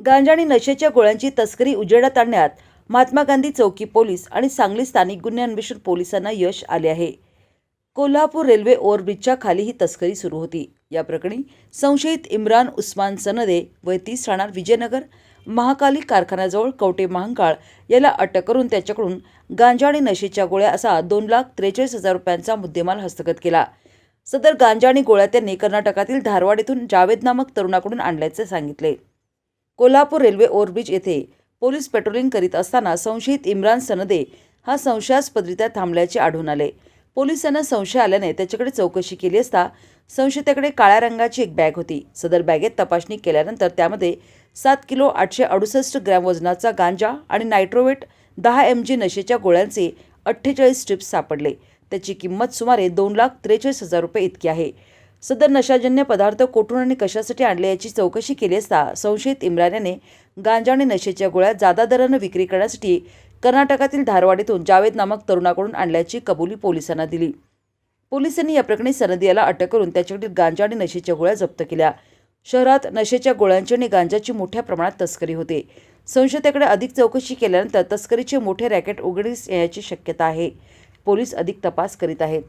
गांजा आणि नशेच्या गोळ्यांची तस्करी उजेडात आणण्यात महात्मा गांधी चौकी पोलीस आणि सांगली स्थानिक गुन्हे अन्वेषण पोलिसांना यश आले आहे. कोल्हापूर रेल्वे ओव्हरब्रिजच्या खाली ही तस्करी सुरू होती. या प्रकरणी संशयित इम्रान उस्मान सनदे व तीस राहणार विजयनगर महाकाली कारखान्याजवळ कवटे महांकाळ याला अटक करून त्याच्याकडून गांजा आणि नशेच्या गोळ्या असा दोन लाख त्रेचाळीस हजार रुपयांचा मुद्देमाल हस्तगत केला. सदर गांजा आणि गोळ्या त्यांनी कर्नाटकातील धारवाड येथून जावेद नामक तरुणाकडून आणल्याचे सांगितले. कोल्हापूर रेल्वे ओव्हरब्रिज येथे पोलीस पेट्रोलिंग करीत असताना संशयित इम्रान सनदे हा संशयास्पदरित्या थांबल्याचे आढळून आले. पोलिसांना संशय आल्याने त्याच्याकडे चौकशी केली असता संशयिताकडे काळ्या रंगाची एक बॅग होती. सदर बॅगेत तपासणी केल्यानंतर त्यामध्ये सात किलो आठशे अडुसष्ट ग्रॅम वजनाचा गांजा आणि नायट्रोवेट दहा एम जी नशेच्या गोळ्यांचे अठ्ठेचाळीस स्ट्रिप्स सापडले. त्याची किंमत सुमारे दोन लाख त्रेचाळीस हजार रुपये इतकी आहे. सदर नशाजन्य पदार्थ कोठून आणि कशासाठी आणले याची चौकशी केली असता संशयित इम्रान याने गांजा आणि नशेच्या गोळ्या जादा दरानं विक्री करण्यासाठी कर्नाटकातील धारवाड येथून जावेद नामक तरुणाकडून आणल्याची कबुली पोलिसांना दिली. पोलिसांनी या प्रकरणी सनदी याला अटक करून त्याच्याकडील गांजा आणि नशेच्या गोळ्या जप्त केल्या. शहरात नशेच्या गोळ्यांची आणि गांजाची मोठ्या प्रमाणात तस्करी होते. संशयिताकडे अधिक चौकशी केल्यानंतर तस्करीचे मोठे रॅकेट उघडीस येण्याची शक्यता आहे. पोलीस अधिक तपास करीत आहेत.